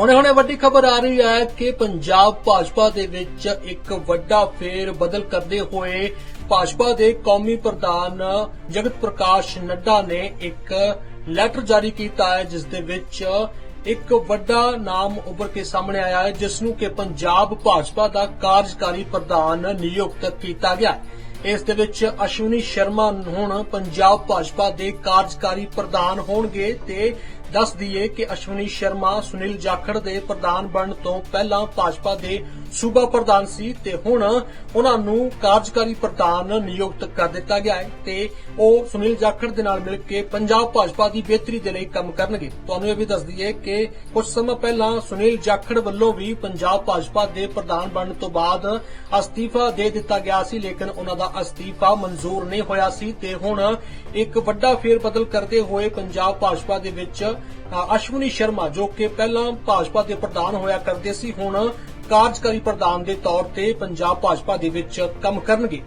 ਹੁਣੇ ਹੁਣੇ ਵੱਡੀ ਖਬਰ ਆ ਰਹੀ ਹੈ ਕਿ ਪੰਜਾਬ ਭਾਜਪਾ ਦੇ ਵਿੱਚ ਇੱਕ ਵੱਡਾ ਫੇਰ ਬਦਲ ਕਰਦੇ ਹੋਏ ਭਾਜਪਾ ਦੇ ਕੌਮੀ ਪ੍ਰਧਾਨ ਜਗਤ ਪ੍ਰਕਾਸ਼ ਨੱਡਾ ਨੇ ਇੱਕ ਲੈਟਰ ਜਾਰੀ ਕੀਤਾ ਹੈ, ਜਿਸ ਦੇ ਵਿੱਚ ਇੱਕ ਵੱਡਾ ਨਾਮ ਉੱਭਰ ਕੇ ਸਾਹਮਣੇ ਆਇਆ ਹੈ, ਜਿਸ ਨੂੰ ਕਿ ਪੰਜਾਬ ਭਾਜਪਾ ਦਾ ਕਾਰਜਕਾਰੀ ਪ੍ਰਧਾਨ ਨਿਯੁਕਤ ਕੀਤਾ ਗਿਆ ਇਸ ਦੇ ਵਿੱਚ ਅਸ਼ਵਨੀ ਸ਼ਰਮਾ ਹੁਣ ਪੰਜਾਬ ਭਾਜਪਾ ਦੇ ਕਾਰਜਕਾਰੀ ਪ੍ਰਧਾਨ ਹੋਣਗੇ ਤੇ ਦੱਸ ਦਈਏ ਕਿ ਅਸ਼ਵਨੀ ਸ਼ਰਮਾ, ਸੁਨੀਲ ਜਾਖੜ ਦੇ ਪ੍ਰਧਾਨ ਬਣਨ ਤੋਂ ਪਹਿਲਾਂ ਭਾਜਪਾ ਦੇ ਸੂਬਾ ਪ੍ਰਧਾਨ ਸੀ ਤੇ ਹੁਣ ਉਹਨਾਂ ਨੂੰ ਕਾਰਜਕਾਰੀ ਪ੍ਰਧਾਨ ਨਿਯੁਕਤ ਕਰ ਦਿੱਤਾ ਗਿਆ ਹੈ ਤੇ ਉਹ ਸੁਨੀਲ ਜਾਖੜ ਦੇ ਨਾਲ ਮਿਲ ਕੇ ਪੰਜਾਬ ਭਾਜਪਾ ਦੀ ਬਿਹਤਰੀ ਦੇ ਲਈ ਕੰਮ ਕਰਨਗੇ। ਤੁਹਾਨੂੰ ਇਹ ਵੀ ਦੱਸ ਦਈਏ ਕਿ ਕੁਝ ਸਮਾਂ ਪਹਿਲਾਂ ਸੁਨੀਲ ਜਾਖੜ ਵੱਲੋਂ ਵੀ ਪੰਜਾਬ ਭਾਜਪਾ ਦੇ ਪ੍ਰਧਾਨ ਬਣਨ ਤੋਂ ਬਾਅਦ ਅਸਤੀਫਾ ਦੇ ਦਿੱਤਾ ਗਿਆ ਸੀ, ਲੇਕਿਨ ਉਹਨਾਂ ਦਾ ਅਸਤੀਫਾ ਮਨਜ਼ੂਰ ਨਹੀਂ ਹੋਇਆ ਸੀ ਤੇ ਹੁਣ ਇੱਕ ਵੱਡਾ ਫੇਰ ਬਦਲ ਕਰਦੇ ਹੋਏ ਪੰਜਾਬ ਭਾਜਪਾ ਦੇ ਵਿੱਚ ਅਸ਼ਵਨੀ ਸ਼ਰਮਾ, ਜੋ ਕਿ ਪਹਿਲਾਂ ਭਾਜਪਾ ਦੇ ਪ੍ਰਧਾਨ ਹੋਇਆ ਕਰਦੇ ਸੀ, ਹੁਣ ਕਾਰਜਕਾਰੀ ਪ੍ਰਧਾਨ ਦੇ ਤੌਰ ਤੇ ਪੰਜਾਬ ਭਾਜਪਾ ਦੇ ਵਿੱਚ ਕੰਮ ਕਰਨਗੇ।